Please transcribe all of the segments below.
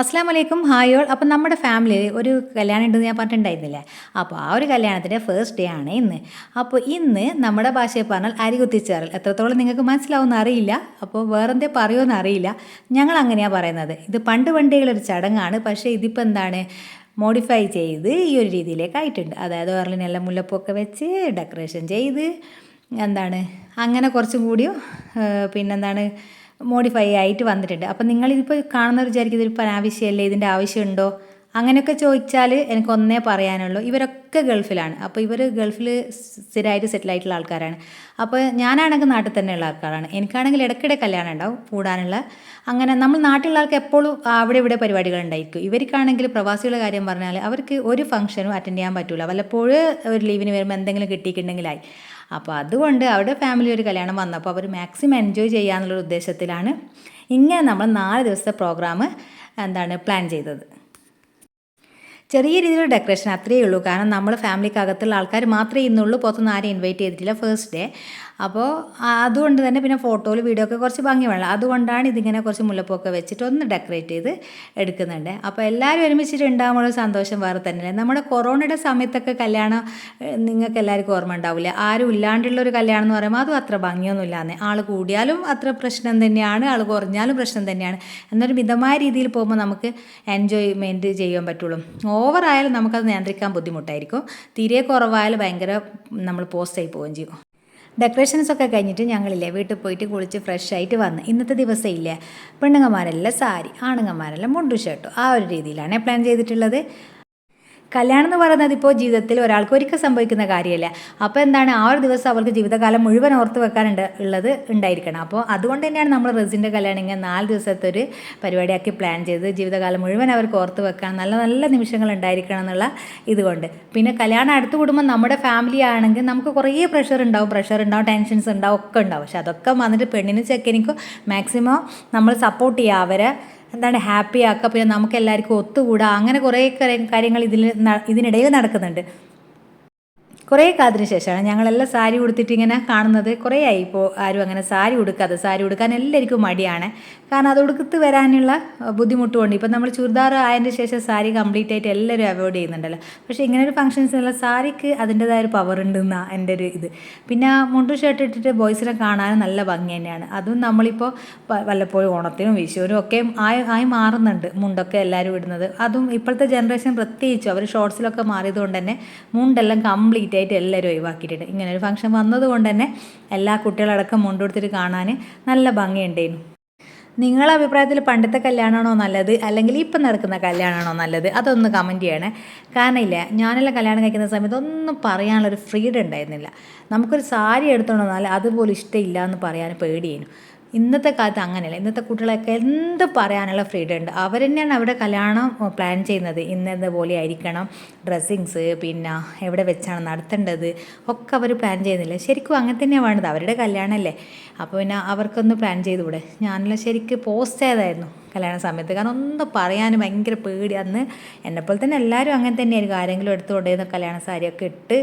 അസ്സാം വലൈക്കും ഓൾ അപ്പം നമ്മുടെ ഫാമിലിയിൽ ഒരു കല്യാണം ഉണ്ടെന്ന് ഞാൻ പറഞ്ഞിട്ടുണ്ടായിരുന്നില്ലേ? അപ്പോൾ ആ ഒരു കല്യാണത്തിന്റെ ഫസ്റ്റ് ഡേ ആണ് ഇന്ന്. അപ്പോൾ ഇന്ന് നമ്മുടെ ഭാഷയിൽ പറഞ്ഞാൽ അരി കുത്തിച്ചേറൽ എത്രത്തോളം നിങ്ങൾക്ക് മനസ്സിലാവുമെന്ന് അറിയില്ല. അപ്പോൾ വേറെന്തേ പറയുമെന്ന് അറിയില്ല. ഞങ്ങൾ അങ്ങനെയാണ് പറയുന്നത്. ഇത് പണ്ട് പണ്ടുകളൊരു ചടങ്ങാണ്. പക്ഷേ ഇതിപ്പോൾ എന്താണ്? മോഡിഫൈ ചെയ്ത് ഈ ഒരു രീതിയിലേക്ക് ആയിട്ടുണ്ട് അതായത് വേറെല്ലാം മുല്ലപ്പൊക്കെ വെച്ച് ഡെക്കറേഷൻ ചെയ്ത് എന്താണ്? അങ്ങനെ കുറച്ചും കൂടിയും പിന്നെന്താണ്? മോഡിഫൈ ആയിട്ട് വന്നിട്ടുണ്ട്. അപ്പം നിങ്ങളിതിപ്പോൾ കാണുന്നവർ വിചാരിക്കും ഇതിപ്പോൾ അനാവശ്യമല്ലേ ഇതിന്റെ ആവശ്യമുണ്ടോ? അങ്ങനെയൊക്കെ ചോദിച്ചാൽ എനിക്ക് ഒന്നേ പറയാനുള്ളൂ. ഇവരൊക്കെ ഗൾഫിലാണ്. അപ്പോൾ ഇവർ ഗൾഫിൽ സ്ഥിരമായിട്ട് സെറ്റിൽ ആയിട്ടുള്ള ആൾക്കാരാണ്. അപ്പോൾ ഞാനാണെങ്കിൽ നാട്ടിൽ തന്നെയുള്ള ആൾക്കാരാണ്. എനിക്കാണെങ്കിൽ ഇടയ്ക്കിടെ കല്യാണം ഉണ്ടാവും കൂടാനുള്ള. അങ്ങനെ നമ്മൾ നാട്ടിലുള്ള ആൾക്ക് എപ്പോഴും അവിടെ ഇവിടെ പരിപാടികൾ ഉണ്ടായിരിക്കും. ഇവർക്കാണെങ്കിൽ പ്രവാസികളുടെ കാര്യം പറഞ്ഞാൽ അവർക്ക് ഒരു ഫംഗ്ഷനും അറ്റൻഡ് ചെയ്യാൻ പറ്റില്ല വല്ലപ്പോഴും ഒരു ലീവിന് വരുമ്പോൾ എന്തെങ്കിലും കിട്ടിയിട്ടുണ്ടെങ്കിലായി. അപ്പോൾ അതുകൊണ്ട് അവിടെ ഫാമിലി ഒരു കല്യാണം വന്നപ്പോൾ അവർ മാക്സിമം എൻജോയ് ചെയ്യാന്നുള്ള ഉദ്ദേശത്തിലാണ് ഇങ്ങനെ നമ്മൾ നാല് ദിവസത്തെ പ്രോഗ്രാം എന്താണ് പ്ലാൻ ചെയ്തത്. ചെറിയ രീതിയിലുള്ള ഡെക്കറേഷൻ അത്രയേ ഉള്ളൂ. കാരണം നമ്മൾ ഫാമിലിക്കകത്തുള്ള ആൾക്കാർ മാത്രമേ ഇന്നുള്ളൂ. പുറത്തുനിന്ന് ആരും ഇൻവൈറ്റ് ചെയ്തിട്ടില്ല ഫസ്റ്റ് ഡേ അപ്പോൾ അതുകൊണ്ട് തന്നെ പിന്നെ ഫോട്ടോയിൽ വീഡിയോ ഒക്കെ കുറച്ച് ഭംഗി വേണം. അതുകൊണ്ടാണ് ഇതിങ്ങനെ കുറച്ച് മുല്ലപ്പൊക്കെ വെച്ചിട്ട് ഒന്ന് ഡെക്കറേറ്റ് ചെയ്ത് എടുക്കുന്നുണ്ട്. അപ്പോൾ എല്ലാവരും ഒരുമിച്ചിട്ട് ഉണ്ടാകുമ്പോൾ സന്തോഷം വേറെ തന്നെയല്ലേ നമ്മുടെ കൊറോണയുടെ സമയത്തൊക്കെ കല്യാണം നിങ്ങൾക്ക് എല്ലാവർക്കും ഓർമ്മ ഉണ്ടാവില്ല? ആരും ഇല്ലാണ്ടുള്ള ഒരു കല്യാണം എന്ന് പറയുമ്പോൾ അതും അത്ര ഭംഗിയൊന്നും ഇല്ലാന്ന് ആൾ കൂടിയാലും അത്ര പ്രശ്നം തന്നെയാണ്. ആൾ കുറഞ്ഞാലും പ്രശ്നം തന്നെയാണ്. എന്നൊരു മിതമായ രീതിയിൽ പോകുമ്പോൾ നമുക്ക് എൻജോയ്മെന്റ് ചെയ്യാൻ പറ്റുള്ളൂ. ഓവറായാലും നമുക്കത് നിയന്ത്രിക്കാൻ ബുദ്ധിമുട്ടായിരിക്കും. തീരെ കുറവായാലും ഭയങ്കര നമ്മൾ പോസ്റ്റായി പോവുകയും ചെയ്യും. ഡെക്കറേഷൻസ് ഒക്കെ കഴിഞ്ഞിട്ട് ഞങ്ങളില്ലേ വീട്ടിൽ പോയിട്ട് കുളിച്ച് ഫ്രഷ് ആയിട്ട് വന്ന് ഇന്നത്തെ ദിവസം ഇല്ലേ? പെണ്ണുങ്ങന്മാരെല്ലാം സാരി ആണുങ്ങന്മാരെല്ലാം മുണ്ടു ഷർട്ടും ആ ഒരു രീതിയിലാണ് പ്ലാൻ ചെയ്തിട്ടുള്ളത്. കല്യാണം എന്ന് പറയുന്നത് ഇപ്പോൾ ജീവിതത്തിൽ ഒരാൾക്ക് ഒരിക്കൽ സംഭവിക്കുന്ന കാര്യമല്ല. അപ്പോൾ എന്താണ്? ആ ഒരു ദിവസം അവർക്ക് ജീവിതകാലം മുഴുവൻ ഓർത്ത് വെക്കാനുണ്ട് ഉള്ളത് ഉണ്ടായിരിക്കണം. അപ്പോൾ അതുകൊണ്ട് തന്നെയാണ് നമ്മൾ റെസിന്റെ കല്യാണം ഇങ്ങനെ നാല് ദിവസത്തെ ഒരു പരിപാടിയാക്കി പ്ലാൻ ചെയ്ത് ജീവിതകാലം മുഴുവൻ അവർക്ക് ഓർത്ത് വെക്കാൻ നല്ല നല്ല നിമിഷങ്ങൾ ഉണ്ടായിരിക്കണം എന്നുള്ള ഇതുകൊണ്ട്. പിന്നെ കല്യാണം അടുത്ത് കൂടുമ്പോൾ നമ്മുടെ ഫാമിലി ആണെങ്കിൽ നമുക്ക് കുറേ പ്രഷർ ഉണ്ടാവും. പ്രഷർ ഉണ്ടാവും ടെൻഷൻസ് ഉണ്ടാവും ഒക്കെ ഉണ്ടാവും. പക്ഷെ അതൊക്കെ വന്നിട്ട് പെണ്ണിനും ചെക്കനിക്കും മാക്സിമം നമ്മൾ സപ്പോർട്ട് ചെയ്യുക. അവരെ എന്താണ് ഹാപ്പി ആക്കുക. പിന്നെ നമുക്ക് എല്ലാവർക്കും ഒത്തുകൂടാ. അങ്ങനെ കുറേ കാര്യ- കാര്യങ്ങൾ ഇതിൽ ഇതിനിടയിൽ നടക്കുന്നുണ്ട്. കുറേ കാലത്തിന് ശേഷമാണ് ഞങ്ങളെല്ലാം സാരി ഉടുത്തിട്ട് ഇങ്ങനെ കാണുന്നത്. കുറേ ആയി ഇപ്പോൾ ആരും അങ്ങനെ സാരി ഉടുക്കാതെ സാരി ഉടുക്കാൻ എല്ലാവർക്കും മടിയാണ്. കാരണം അത് ഉടുക്കത്ത് വരാനുള്ള ബുദ്ധിമുട്ടുമുണ്ട്. ബുദ്ധിമുട്ട് ഇപ്പം നമ്മൾ ചുരിദാർ ആയതിന്റെ ശേഷം സാരി കംപ്ലീറ്റ് ആയിട്ട് എല്ലാവരും അവോയ്ഡ് ചെയ്യുന്നുണ്ടല്ലോ. പക്ഷേ ഇങ്ങനെ ഒരു ഫംഗ്ഷൻസിനുള്ള സാരിക്ക് അതിന്റെതായ ഒരു പവർ ഉണ്ടെന്നാണ് എന്റെ ഒരു ഇത്. പിന്നെ മുണ്ടു ഷർട്ട് ഇട്ടിട്ട് ബോയ്സിനെ കാണാനും നല്ല ഭംഗി തന്നെയാണ്. അതും നമ്മളിപ്പോൾ വല്ലപ്പോഴും ഓണത്തിനും വിഷുവിനും ഒക്കെ ആയി ആയി മാറുന്നുണ്ട് മുണ്ടൊക്കെ എല്ലാവരും ഇടുന്നത്. അതും ഇപ്പോഴത്തെ ജനറേഷൻ പ്രത്യേകിച്ചും അവർ ഷോർട്സിലൊക്കെ മാറിയത് കൊണ്ട് തന്നെ മുണ്ടെല്ലാം കംപ്ലീറ്റ് ആയിട്ട് എല്ലാവരും ഒഴിവാക്കിയിട്ടുണ്ട്. ഇങ്ങനെ ഒരു ഫംഗ്ഷൻ വന്നതുകൊണ്ട് തന്നെ എല്ലാ കുട്ടികളടക്കം മുണ്ടെടുത്തിട്ട് കാണാൻ നല്ല ഭംഗിയുണ്ടായിരുന്നു. നിങ്ങളുടെ അഭിപ്രായത്തിൽ പണ്ടത്തെ കല്യാണമാണോ നല്ലത്? അല്ലെങ്കിൽ ഇപ്പം നടക്കുന്ന കല്യാണമാണോ നല്ലത്? അതൊന്ന് കമന്റ് ചെയ്യണേ. കാരണം ഇല്ല ഞാനെല്ലാം കല്യാണം കഴിക്കുന്ന സമയത്ത് ഒന്നും പറയാനുള്ളൊരു ഫ്രീഡം ഉണ്ടായിരുന്നില്ല. നമുക്കൊരു സാരി എടുത്തോണ്ട് വന്നാൽ അതുപോലും ഇഷ്ടമില്ല എന്ന് പറയാൻ പേടിയേനു ഇന്നത്തെ കാലത്ത് അങ്ങനെയല്ല. ഇന്നത്തെ കുട്ടികളൊക്കെ എന്ത് പറയാനുള്ള ഫ്രീഡം ഉണ്ട്. അവർ തന്നെയാണ് അവിടെ കല്യാണം പ്ലാൻ ചെയ്യുന്നത്. ഇന്നത് പോലെ ആയിരിക്കണം ഡ്രസ്സിങ്സ് പിന്നെ എവിടെ വെച്ചാണ് നടത്തേണ്ടത് ഒക്കെ അവർ പ്ലാൻ ചെയ്യുന്നില്ല. ശരിക്കും അങ്ങനെ തന്നെയാണ് വേണ്ടത്. അവരുടെ കല്യാണമല്ലേ അപ്പോൾ പിന്നെ അവർക്കൊന്ന് പ്ലാൻ ചെയ്തുകൂടെ? ഞാനെല്ലാം ശരിക്കും പോസ്റ്റ് ചെയ്തായിരുന്നു കല്യാണ സമയത്ത്. കാരണം ഒന്നും പറയാൻ ഭയങ്കര പേടി. അന്ന് എന്നെപ്പോലെ തന്നെ എല്ലാവരും അങ്ങനെ തന്നെയായിരിക്കും ആരെങ്കിലും എടുത്തുകൊണ്ടേന്ന് കല്യാണ സാരിയൊക്കെ ഇട്ട്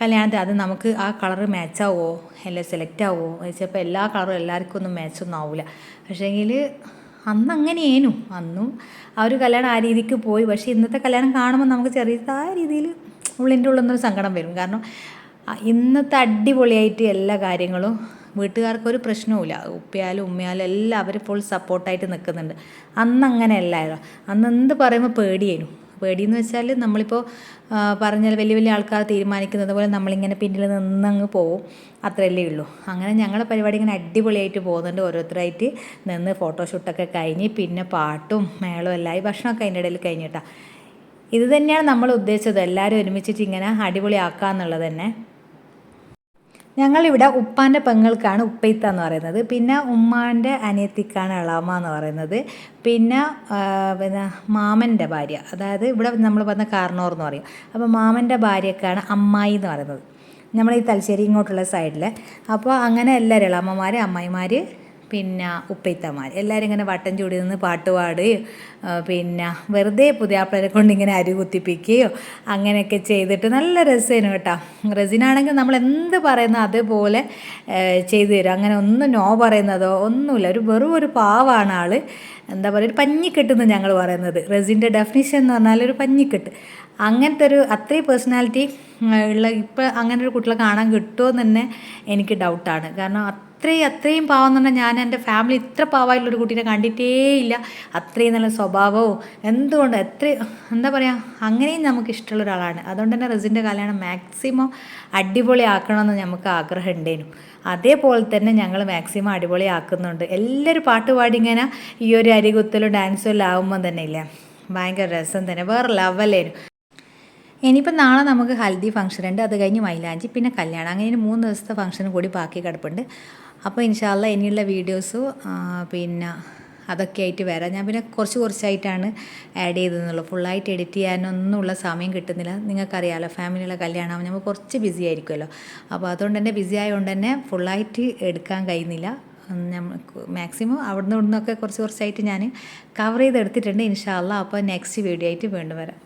കല്യാണത്തിൽ അത് നമുക്ക് ആ കളറ് മാച്ചാവോ അല്ലെ സെലക്ട് ആവുമോ വെച്ചപ്പോൾ എല്ലാ കളറും എല്ലാവർക്കും ഒന്നും മാച്ചൊന്നും ആവില്ല പക്ഷേങ്കിൽ അന്ന് അങ്ങനെയേനു അന്നും ആ ഒരു കല്യാണം ആ രീതിക്ക് പോയി. പക്ഷേ ഇന്നത്തെ കല്യാണം കാണുമ്പോൾ നമുക്ക് ചെറിയതായ രീതിയിൽ ഉള്ളിന്റെ ഉള്ളിൽ നിന്നൊരു സങ്കടം വരും. കാരണം ഇന്നത്തെ അടിപൊളിയായിട്ട് എല്ലാ കാര്യങ്ങളും വീട്ടുകാർക്ക് ഒരു പ്രശ്നവുമില്ല ഉപ്പയാലും ഉമ്മയാലും എല്ലാവരും ഫുൾ സപ്പോർട്ടായിട്ട് നിൽക്കുന്നുണ്ട് അന്ന് അങ്ങനെയല്ലായിരുന്നു അന്ന് എന്ത് പറയുമ്പോൾ പേടിയേനു. പേടിയെന്ന് വെച്ചാൽ നമ്മളിപ്പോൾ പറഞ്ഞാൽ വലിയ വലിയ ആൾക്കാർ തീരുമാനിക്കുന്നത് പോലെ നമ്മളിങ്ങനെ പിന്നിൽ നിന്നങ്ങ് പോവും. അത്രയല്ലേ ഉള്ളൂ. അങ്ങനെ ഞങ്ങളുടെ പരിപാടി ഇങ്ങനെ അടിപൊളിയായിട്ട് പോകുന്നുണ്ട്. ഓരോരുത്തരായിട്ട് നിന്ന് ഫോട്ടോഷൂട്ടൊക്കെ കഴിഞ്ഞ് പിന്നെ പാട്ടും മേളവും എല്ലായി ഭക്ഷണമൊക്കെ അതിന്റെ ഇടയിൽ കഴിഞ്ഞിട്ടാണ് ഇത് തന്നെയാണ് നമ്മൾ ഉദ്ദേശിച്ചത്. എല്ലാവരും ഒരുമിച്ചിട്ട് ഇങ്ങനെ അടിപൊളിയാക്കുക എന്നുള്ളത് തന്നെ. ഞങ്ങളിവിടെ ഉപ്പാന്റെ പെങ്ങൾക്കാണ് ഉപ്പയിത്ത എന്ന് പറയുന്നത്. പിന്നെ ഉമ്മാന്റെ അനിയത്തിക്കാണ് ഇളാമ എന്ന് പറയുന്നത്. പിന്നെ പിന്നെ മാമന്റെ ഭാര്യ. അതായത് ഇവിടെ നമ്മൾ പറഞ്ഞ കാർണോർ എന്ന് പറയും. അപ്പോൾ മാമന്റെ ഭാര്യക്കാണ് അമ്മായി എന്ന് പറയുന്നത്. നമ്മൾ ഈ തലശ്ശേരി ഇങ്ങോട്ടുള്ള സൈഡിൽ അപ്പോൾ അങ്ങനെ എല്ലാവരും ഇളാമ്മമാർ അമ്മായിമാർ പിന്നെ ഉപ്പയിത്തമാർ എല്ലാവരും ഇങ്ങനെ വട്ടം ചൂടി നിന്ന് പാട്ട് പാടുകയോ പിന്നെ വെറുതെ പുതിയാപ്പിളരെ കൊണ്ട് ഇങ്ങനെ അരി കുത്തിപ്പിക്കുകയോ അങ്ങനെയൊക്കെ ചെയ്തിട്ട് നല്ല രസമായിരുന്നു കേട്ടോ. റെസിനാണെങ്കിൽ നമ്മൾ എന്ത് പറയുന്നോ അതേപോലെ ചെയ്തു തരും. അങ്ങനെ ഒന്നും നോ പറയുന്നതോ ഒന്നുമില്ല. ഒരു വെറും ഒരു പാവാണ് ആൾ എന്താ പറയുക ഒരു പഞ്ഞിക്കെട്ട് എന്ന് ഞങ്ങൾ പറയുന്നത്. റെസിന്റെ ഡെഫിനിഷൻ എന്ന് പറഞ്ഞാൽ ഒരു പഞ്ഞിക്കെട്ട്. അങ്ങനത്തെ ഒരു അത്രയും പേഴ്സണാലിറ്റി ഉള്ള ഇപ്പം അങ്ങനെ ഒരു കുട്ടികളെ കാണാൻ കിട്ടുമോ എന്ന് തന്നെ എനിക്ക് ഡൗട്ടാണ് കാരണം അത്രയും അത്രയും പാവം എന്ന് പറഞ്ഞാൽ ഞാൻ എന്റെ ഫാമിലി ഇത്ര പാവമായിട്ടുള്ളൊരു കുട്ടീനെ കണ്ടിട്ടേ ഇല്ല. അത്രയും നല്ല സ്വഭാവവും എന്തുകൊണ്ട് എത്ര എന്താ പറയുക അങ്ങനെയും നമുക്ക് ഇഷ്ടമുള്ള ഒരാളാണ്. അതുകൊണ്ട് തന്നെ റെസിന്റെ കല്യാണം മാക്സിമം അടിപൊളിയാക്കണമെന്ന് നമുക്ക് ആഗ്രഹം ഉണ്ടേനു. അതേപോലെ തന്നെ ഞങ്ങൾ മാക്സിമം അടിപൊളിയാക്കുന്നുണ്ട്. എല്ലാവരും പാട്ട് പാടി ഇങ്ങനെ ഈ ഒരു അരികുത്തലും ഡാൻസും എല്ലാം ആകുമ്പോൾ തന്നെ ഇല്ലേ? ഭയങ്കര രസം തന്നെ. വേറെ ലെവലേനു ഇനിയിപ്പോൾ നാളെ നമുക്ക് ഹൽദി ഫംഗ്ഷൻ ഉണ്ട്. അത് കഴിഞ്ഞ് മൈലാഞ്ചി പിന്നെ കല്യാണം. അങ്ങനെ മൂന്ന് ദിവസത്തെ ഫംഗ്ഷനും കൂടി ബാക്കി കിടപ്പുണ്ട്. അപ്പോൾ ഇൻഷാല്ല ഇനിയുള്ള വീഡിയോസ് പിന്നെ അതൊക്കെ ആയിട്ട് വരാം. ഞാൻ പിന്നെ കുറച്ച് കുറച്ചായിട്ടാണ് ആഡ് ചെയ്തതെന്നുള്ളൂ. ഫുള്ളായിട്ട് എഡിറ്റ് ചെയ്യാനൊന്നുമുള്ള സമയം കിട്ടുന്നില്ല. നിങ്ങൾക്കറിയാമല്ലോ ഫാമിലിയുള്ള കല്യാണം നമ്മൾ കുറച്ച് ബിസി ആയിരിക്കുമല്ലോ. അപ്പോൾ അതുകൊണ്ട് തന്നെ ബിസി ആയതുകൊണ്ട് തന്നെ ഫുള്ളായിട്ട് എടുക്കാൻ കഴിയുന്നില്ല. മാക്സിമം അവിടുന്ന് ഇവിടുന്നൊക്കെ കുറച്ച് കുറച്ചായിട്ട് ഞാൻ കവർ ചെയ്തെടുത്തിട്ടുണ്ട് ഇൻഷാല്ല അപ്പോൾ നെക്സ്റ്റ് വീഡിയോ ആയിട്ട് വീണ്ടും വരാം.